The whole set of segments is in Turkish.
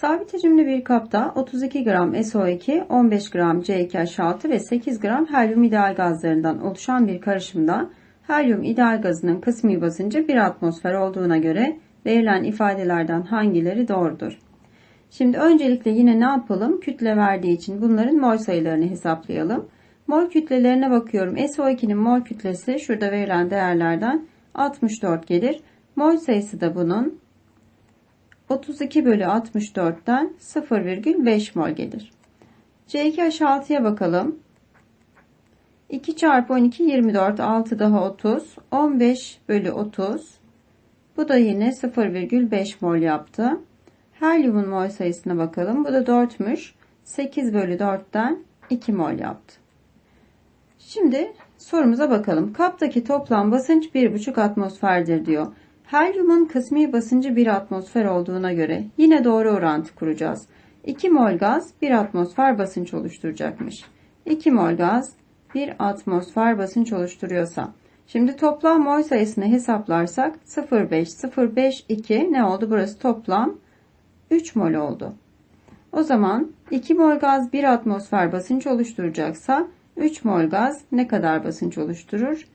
Sabit hacimli bir kapta 32 gram SO2, 15 gram C2H6 ve 8 gram helyum ideal gazlarından oluşan bir karışımda helyum ideal gazının kısmi basıncı 1 atmosfer olduğuna göre verilen ifadelerden hangileri doğrudur? Şimdi öncelikle yine ne yapalım? Kütle verdiği için bunların mol sayılarını hesaplayalım. Mol kütlelerine bakıyorum. SO2'nin mol kütlesi şurada verilen değerlerden 64 gelir. Mol sayısı da bunun 32 bölü 64'ten 0,5 mol gelir. C2H6'ya bakalım. 2 çarpı 12 24 6 daha 30 15 bölü 30 bu da yine 0,5 mol yaptı. Helyumun mol sayısına bakalım. Bu da 4'müş. 8 bölü 4'ten 2 mol yaptı. Şimdi sorumuza bakalım. Kaptaki toplam basınç 1,5 atmosferdir diyor. Helyumun kısmi basıncı 1 atmosfer olduğuna göre yine doğru orantı kuracağız. 2 mol gaz 1 atmosfer basınç oluşturacakmış. 2 mol gaz 1 atmosfer basınç oluşturuyorsa. Şimdi toplam mol sayısını hesaplarsak 0,5, 0,5, 2 ne oldu? Burası toplam 3 mol oldu. O zaman 2 mol gaz 1 atmosfer basınç oluşturacaksa 3 mol gaz ne kadar basınç oluşturur?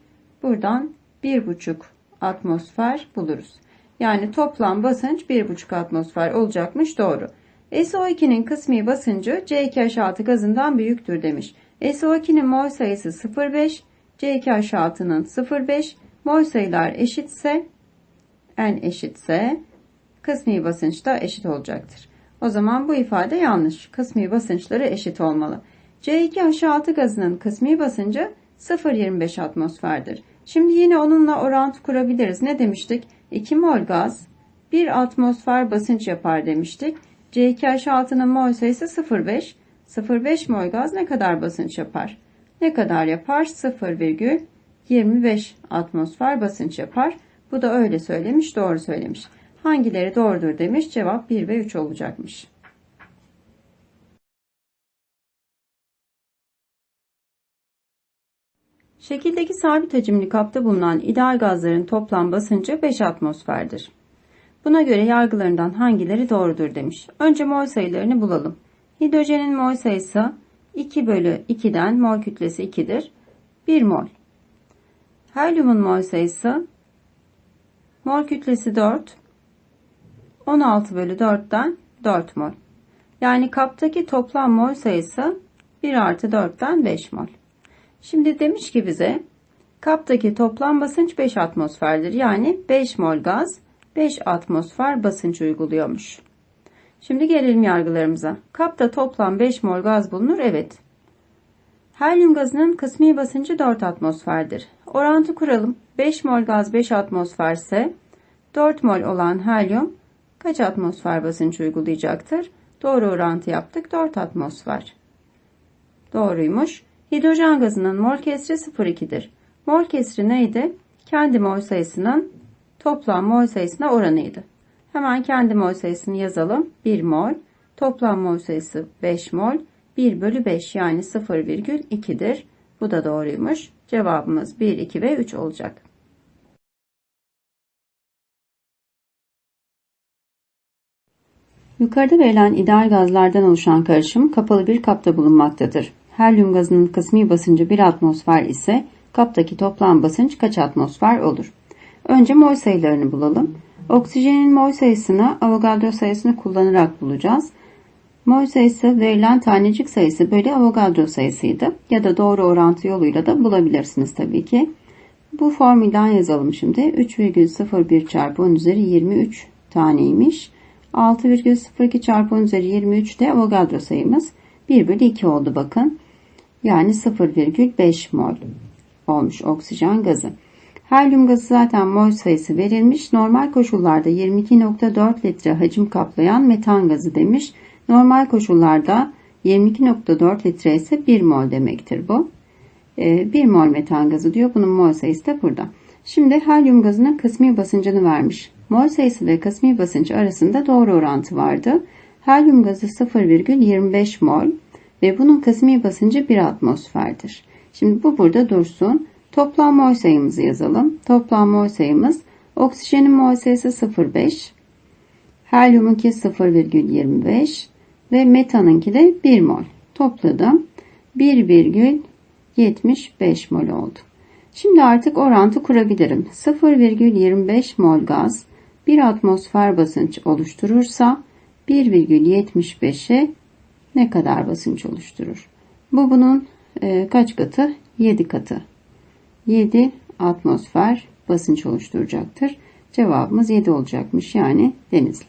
Buradan 1,5 atmosfer buluruz. Yani toplam basınç 1,5 atmosfer olacakmış doğru. SO2'nin kısmi basıncı C2H6 gazından büyüktür demiş. SO2'nin mol sayısı 0,5, C2H6'nın 0,5, mol sayılar eşitse, N eşitse kısmi basınç da eşit olacaktır. O zaman bu ifade yanlış. Kısmi basınçları eşit olmalı. C2H6 gazının kısmi basıncı 0,25 atmosferdir. Şimdi yine onunla orantı kurabiliriz. Ne demiştik? 2 mol gaz 1 atmosfer basınç yapar demiştik. C2H6'nın mol sayısı 0,5. 0,5 mol gaz ne kadar basınç yapar? Ne kadar yapar? 0,25 atmosfer basınç yapar. Bu da öyle söylemiş, doğru söylemiş. Hangileri doğrudur demiş. Cevap 1 ve 3 olacakmış. Şekildeki sabit hacimli kapta bulunan ideal gazların toplam basıncı 5 atmosferdir. Buna göre yargılarından hangileri doğrudur demiş. Önce mol sayılarını bulalım. Hidrojenin mol sayısı 2 bölü 2'den mol kütlesi 2'dir. 1 mol. Helyumun mol sayısı mol kütlesi 4. 16 bölü 4'ten 4 mol. Yani kaptaki toplam mol sayısı 1 artı 4'ten 5 mol. Şimdi demiş ki bize kaptaki toplam basınç 5 atmosferdir. Yani 5 mol gaz 5 atmosfer basınç uyguluyormuş. Şimdi gelelim yargılarımıza. Kapta toplam 5 mol gaz bulunur. Evet. Helyum gazının kısmi basıncı 4 atmosferdir. Orantı kuralım. 5 mol gaz 5 atmosfer ise 4 mol olan helyum kaç atmosfer basınç uygulayacaktır? Doğru orantı yaptık. 4 atmosfer. Doğruymuş. Hidrojen gazının mol kesri 0,2'dir. Mol kesri neydi? Kendi mol sayısının toplam mol sayısına oranıydı. Hemen kendi mol sayısını yazalım. 1 mol. Toplam mol sayısı 5 mol. 1 bölü 5 yani 0,2'dir. Bu da doğruymuş. Cevabımız 1, 2 ve 3 olacak. Yukarıda verilen ideal gazlardan oluşan karışım kapalı bir kapta bulunmaktadır. Helyum gazının kısmi basıncı 1 atmosfer ise kaptaki toplam basınç kaç atmosfer olur? Önce mol sayılarını bulalım. Oksijenin mol sayısını Avogadro sayısını kullanarak bulacağız. Mol sayısı verilen tanecik sayısı bölü Avogadro sayısıydı. Ya da doğru orantı yoluyla da bulabilirsiniz tabii ki. Bu formülden yazalım şimdi. 3,01 çarpı 10 üzeri 23 taneymiş. 6,02 çarpı 10 üzeri 23 de Avogadro sayımız. 1 bölü 2 oldu bakın. Yani 0,5 mol olmuş oksijen gazı. Helyum gazı zaten mol sayısı verilmiş. Normal koşullarda 22.4 litre hacim kaplayan metan gazı demiş. Normal koşullarda 22.4 litre ise 1 mol demektir bu. 1 ee, mol metan gazı diyor. Bunun mol sayısı da burada. Şimdi helyum gazının kısmi basıncını vermiş. Mol sayısı ve kısmi basınç arasında doğru orantı vardı. Helyum gazı 0,25 mol ve bunun kısmi basıncı 1 atmosferdir. Şimdi bu burada dursun. Toplam mol sayımızı yazalım. Toplam mol sayımız oksijenin mol sayısı 0,5. Helyumunki 0,25 ve metanınki de 1 mol. Topladım. 1,75 mol oldu. Şimdi artık orantı kurabilirim. 0,25 mol gaz 1 atmosfer basınç oluşturursa 1,75'e ne kadar basınç oluşturur? Bu bunun e, kaç katı? 7 katı. 7 atmosfer basınç oluşturacaktır. Cevabımız 7 olacakmış yani Denizli.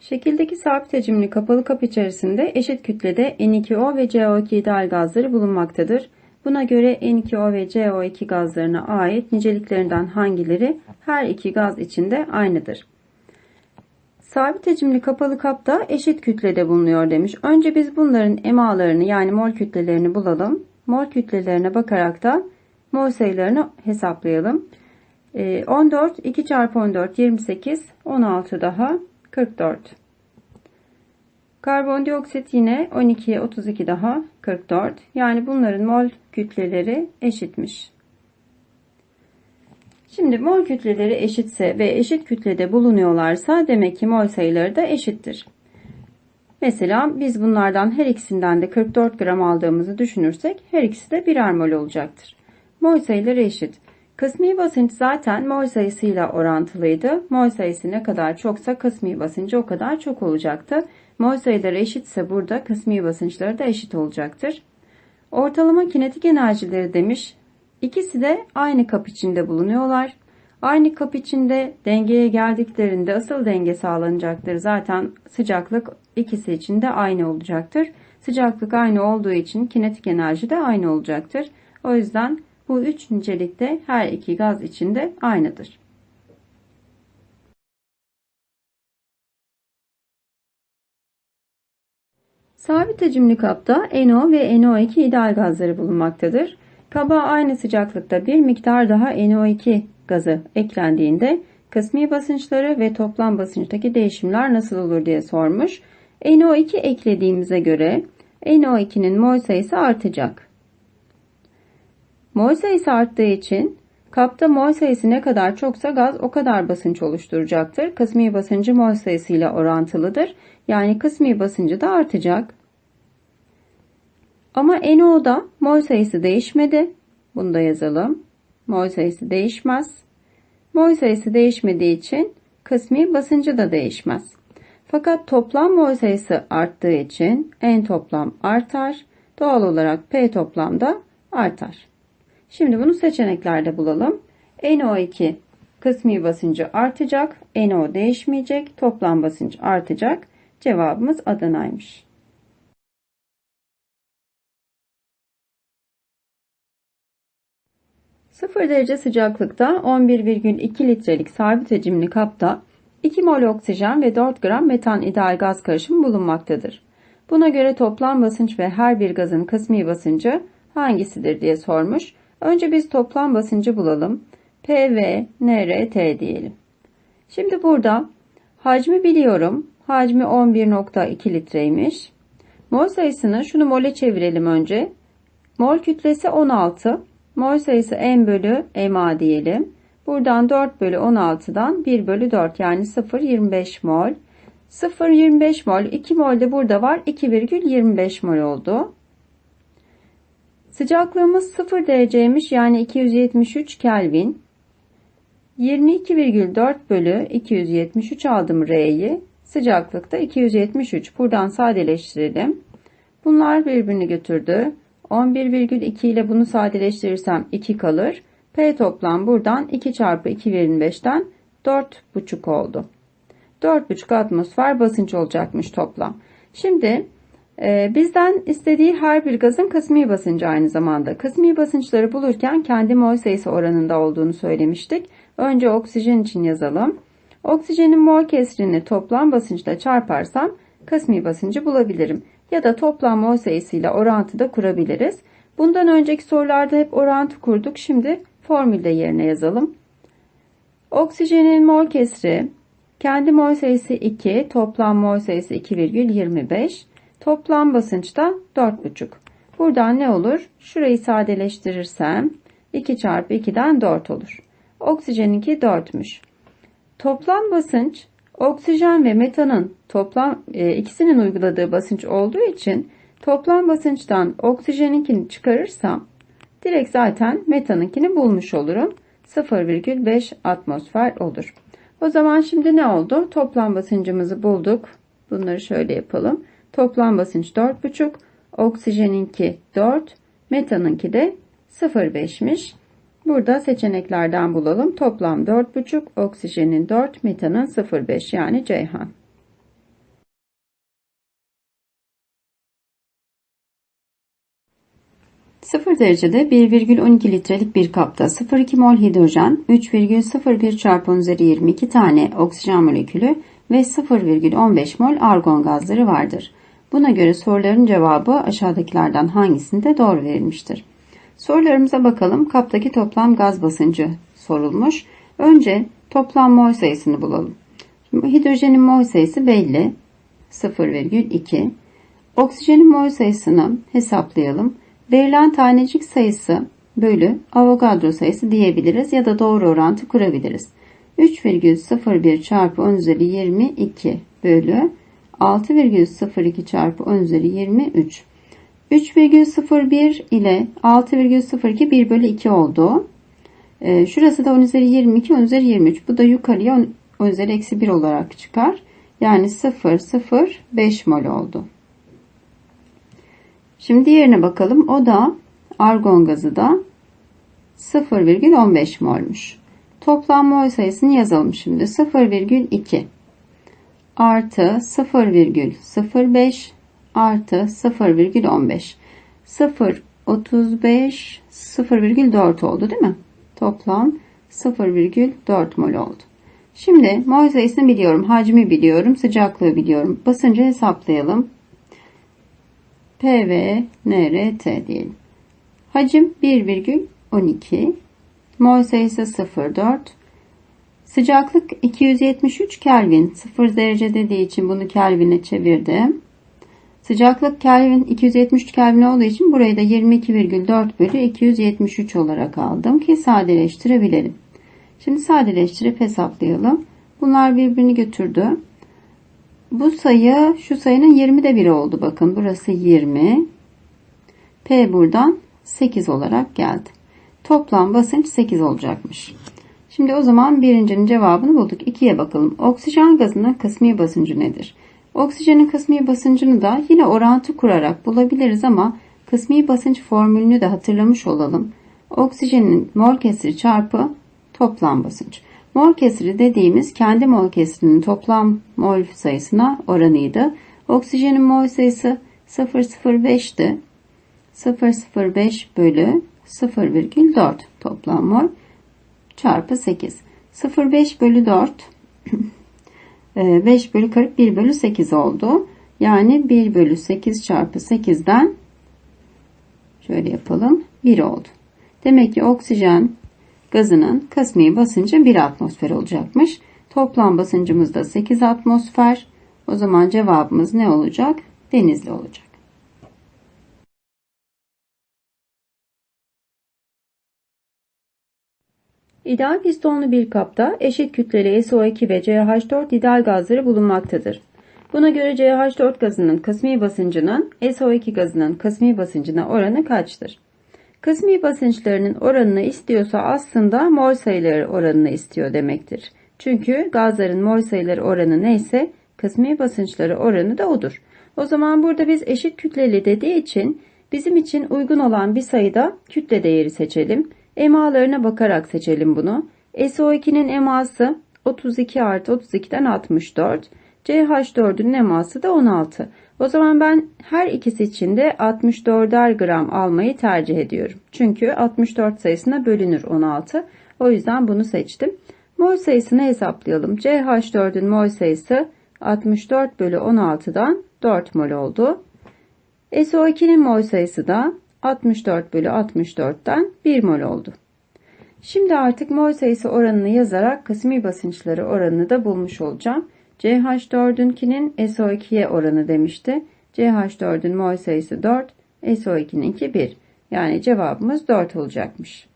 Şekildeki sabit hacimli kapalı kap içerisinde eşit kütlede N2O ve CO2 ideal gazları bulunmaktadır. Buna göre N2O ve CO2 gazlarına ait niceliklerinden hangileri her iki gaz içinde aynıdır? Sabit hacimli kapalı kapta eşit kütlede bulunuyor demiş. Önce biz bunların emalarını yani mol kütlelerini bulalım. Mol kütlelerine bakarak da mol sayılarını hesaplayalım. 14, 2 çarpı 14, 28, 16 daha 44. Karbondioksit yine 12'ye 32 daha 44. Yani bunların mol kütleleri eşitmiş. Şimdi mol kütleleri eşitse ve eşit kütlede bulunuyorlarsa demek ki mol sayıları da eşittir. Mesela biz bunlardan her ikisinden de 44 gram aldığımızı düşünürsek her ikisi de birer mol olacaktır. Mol sayıları eşit. Kısmi basınç zaten mol sayısıyla orantılıydı. Mol sayısı ne kadar çoksa kısmi basıncı o kadar çok olacaktı. Mol sayıları eşitse burada kısmi basınçları da eşit olacaktır. Ortalama kinetik enerjileri demiş. İkisi de aynı kap içinde bulunuyorlar. Aynı kap içinde dengeye geldiklerinde asıl denge sağlanacaktır. Zaten sıcaklık ikisi için de aynı olacaktır. Sıcaklık aynı olduğu için kinetik enerji de aynı olacaktır. O yüzden bu üç nicelikte her iki gaz içinde aynıdır. Sabit hacimli kapta NO ve NO2 ideal gazları bulunmaktadır. Kaba aynı sıcaklıkta bir miktar daha NO2 gazı eklendiğinde kısmi basınçları ve toplam basınçtaki değişimler nasıl olur diye sormuş. NO2 eklediğimize göre NO2'nin mol sayısı artacak. Mol sayısı arttığı için kapta mol sayısı ne kadar çoksa gaz o kadar basınç oluşturacaktır. Kısmi basıncı mol sayısıyla orantılıdır. Yani kısmi basıncı da artacak. Ama NO'da mol sayısı değişmedi. Bunu da yazalım. Mol sayısı değişmez. Mol sayısı değişmediği için kısmi basıncı da değişmez. Fakat toplam mol sayısı arttığı için N toplam artar. Doğal olarak P toplam da artar. Şimdi bunu seçeneklerde bulalım. NO2 kısmi basıncı artacak. NO değişmeyecek. Toplam basınç artacak. Cevabımız Adana'ymış. Sıfır derece sıcaklıkta 11,2 litrelik sabit hacimli kapta 2 mol oksijen ve 4 gram metan ideal gaz karışımı bulunmaktadır. Buna göre toplam basınç ve her bir gazın kısmi basıncı hangisidir diye sormuş. Önce biz toplam basıncı bulalım. PV, NRT diyelim. Şimdi burada hacmi biliyorum. Hacmi 11.2 litreymiş. Mol sayısını şunu mole çevirelim önce. Mol kütlesi 16. Mol sayısı m bölü ma diyelim. Buradan 4 bölü 16'dan 1 bölü 4 yani 0,25 mol. 0,25 mol 2 mol de burada var 2,25 mol oldu. Sıcaklığımız 0 dereceymiş yani 273 Kelvin. 22,4 bölü 273 aldım R'yi. Sıcaklıkta 273. Buradan sadeleştirelim. Bunlar birbirini götürdü. 11,2 ile bunu sadeleştirirsem 2 kalır. P toplam buradan 2 çarpı 2,25'ten 4,5 oldu. 4,5 atmosfer basınç olacakmış toplam. Şimdi e, bizden istediği her bir gazın kısmi basıncı aynı zamanda. Kısmi basınçları bulurken kendi mol sayısı oranında olduğunu söylemiştik. Önce oksijen için yazalım. Oksijenin mol kesrini toplam basınçla çarparsam kısmi basıncı bulabilirim. Ya da toplam mol sayısıyla orantıda kurabiliriz. Bundan önceki sorularda hep orantı kurduk. Şimdi formülde yerine yazalım. Oksijenin mol kesri kendi mol sayısı 2, toplam mol sayısı 2,25. Toplam basınç da 4,5. Buradan ne olur? Şurayı sadeleştirirsem 2 çarpı 2'den 4 olur. Oksijeninki 4'müş. Toplam basınç oksijen ve metanın toplam e, ikisinin uyguladığı basınç olduğu için toplam basınçtan oksijeninkini çıkarırsam direkt zaten metanınkini bulmuş olurum. 0,5 atmosfer olur. O zaman şimdi ne oldu? Toplam basıncımızı bulduk. Bunları şöyle yapalım. Toplam basınç 4,5. Oksijeninki 4. Metanınki de 0,5'miş. Burada seçeneklerden bulalım. Toplam 4,5. Oksijenin 4. Metanın 0,5 yani Ceyhan. Sıfır derecede 1,12 litrelik bir kapta 0,2 mol hidrojen, 3,01 çarpı 10 üzeri 22 tane oksijen molekülü ve 0,15 mol argon gazları vardır. Buna göre soruların cevabı aşağıdakilerden hangisinde doğru verilmiştir? Sorularımıza bakalım. Kaptaki toplam gaz basıncı sorulmuş. Önce toplam mol sayısını bulalım. Şimdi hidrojenin mol sayısı belli. 0,2. Oksijenin mol sayısını hesaplayalım. Verilen tanecik sayısı bölü Avogadro sayısı diyebiliriz ya da doğru orantı kurabiliriz. 3,01 çarpı 10 üzeri 22 bölü 6,02 çarpı 10 üzeri 23. 3,01 ile 6,02 1 bölü 2 oldu. Ee, şurası da 10 üzeri 22 10 üzeri 23. Bu da yukarıya 10 üzeri eksi 1 olarak çıkar. Yani 0,05 mol oldu. Şimdi diğerine bakalım. O da argon gazı da 0,15 molmuş. Toplam mol sayısını yazalım şimdi. 0,2 artı 0,05 artı 0,15 0,35 0,4 oldu değil mi? Toplam 0,4 mol oldu. Şimdi mol sayısını biliyorum. Hacmi biliyorum. Sıcaklığı biliyorum. Basıncı hesaplayalım. PV NRT diyelim. Hacim 1,12 mol sayısı 0,4 sıcaklık 273 Kelvin 0 derece dediği için bunu Kelvin'e çevirdim. Sıcaklık Kelvin 273 Kelvin olduğu için burayı da 22,4 bölü 273 olarak aldım ki sadeleştirebilelim. Şimdi sadeleştirip hesaplayalım. Bunlar birbirini götürdü. Bu sayı şu sayının 20'de biri oldu. Bakın burası 20. P buradan 8 olarak geldi. Toplam basınç 8 olacakmış. Şimdi o zaman birincinin cevabını bulduk. 2'ye bakalım. Oksijen gazının kısmi basıncı nedir? Oksijenin kısmi basıncını da yine orantı kurarak bulabiliriz ama kısmi basınç formülünü de hatırlamış olalım. Oksijenin mol kesiri çarpı toplam basınç. Mol kesiri dediğimiz kendi mol kesirinin toplam mol sayısına oranıydı. Oksijenin mol sayısı 0,05'ti. 0,05 bölü 0,4 toplam mol çarpı 8. 0,5 bölü 4 5 bölü 40 1 bölü 8 oldu. Yani 1 bölü 8 çarpı 8'den şöyle yapalım 1 oldu. Demek ki oksijen gazının kısmi basıncı 1 atmosfer olacakmış. Toplam basıncımız da 8 atmosfer. O zaman cevabımız ne olacak? Denizli olacak. İdeal pistonlu bir kapta eşit kütleli SO2 ve CH4 ideal gazları bulunmaktadır. Buna göre CH4 gazının kısmi basıncının SO2 gazının kısmi basıncına oranı kaçtır? Kısmi basınçlarının oranını istiyorsa aslında mol sayıları oranını istiyor demektir. Çünkü gazların mol sayıları oranı neyse kısmi basınçları oranı da odur. O zaman burada biz eşit kütleli dediği için bizim için uygun olan bir sayıda kütle değeri seçelim. EMA'larına bakarak seçelim bunu. SO2'nin EMA'sı 32 artı 32'den 64. CH4'ün EMA'sı da 16. O zaman ben her ikisi için de 64'er gram almayı tercih ediyorum. Çünkü 64 sayısına bölünür 16. O yüzden bunu seçtim. Mol sayısını hesaplayalım. CH4'ün mol sayısı 64 bölü 16'dan 4 mol oldu. SO2'nin mol sayısı da 64 bölü 64'ten 1 mol oldu. Şimdi artık mol sayısı oranını yazarak kısmi basınçları oranını da bulmuş olacağım. CH4'ünkinin SO2'ye oranı demişti. CH4'ün mol sayısı 4, SO2'ninki 1. Yani cevabımız 4 olacakmış.